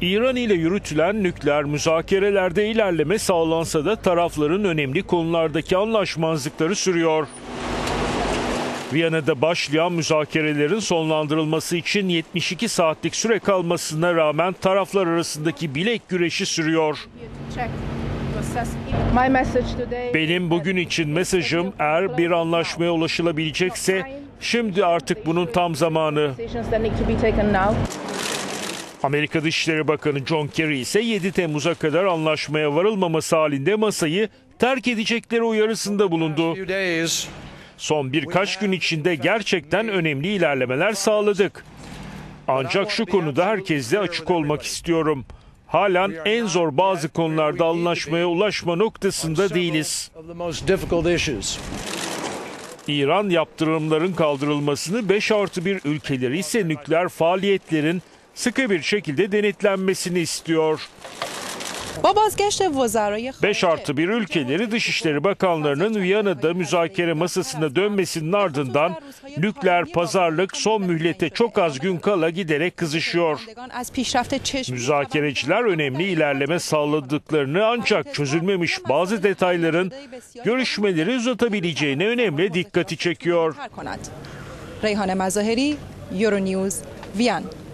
İran ile yürütülen nükleer müzakerelerde ilerleme sağlansa da tarafların önemli konulardaki anlaşmazlıkları sürüyor. Viyana'da başlayan müzakerelerin sonlandırılması için 72 saatlik süre kalmasına rağmen taraflar arasındaki bilek güreşi sürüyor. Benim bugün için mesajım eğer bir anlaşmaya ulaşılabilecekse şimdi artık bunun tam zamanı. Amerika Dışişleri Bakanı John Kerry ise 7 Temmuz'a kadar anlaşmaya varılmaması halinde masayı terk edecekleri uyarısında bulundu. Son birkaç gün içinde gerçekten önemli ilerlemeler sağladık. Ancak şu konuda herkesle açık olmak istiyorum. Halen en zor bazı konularda anlaşmaya ulaşma noktasında değiliz. İran yaptırımların kaldırılmasını 5 artı 1 ülkeleri ise nükleer faaliyetlerin sıkı bir şekilde denetlenmesini istiyor. 5 artı bir ülkeleri Dışişleri Bakanlarının Viyana'da müzakere masasına dönmesinin ardından nükleer pazarlık son mühlete çok az gün kala giderek kızışıyor. Müzakereciler önemli ilerleme sağladıklarını ancak çözülmemiş bazı detayların görüşmeleri uzatabileceğine önemli dikkati çekiyor. Reyhan Mazaheri, Euronews, Viyana.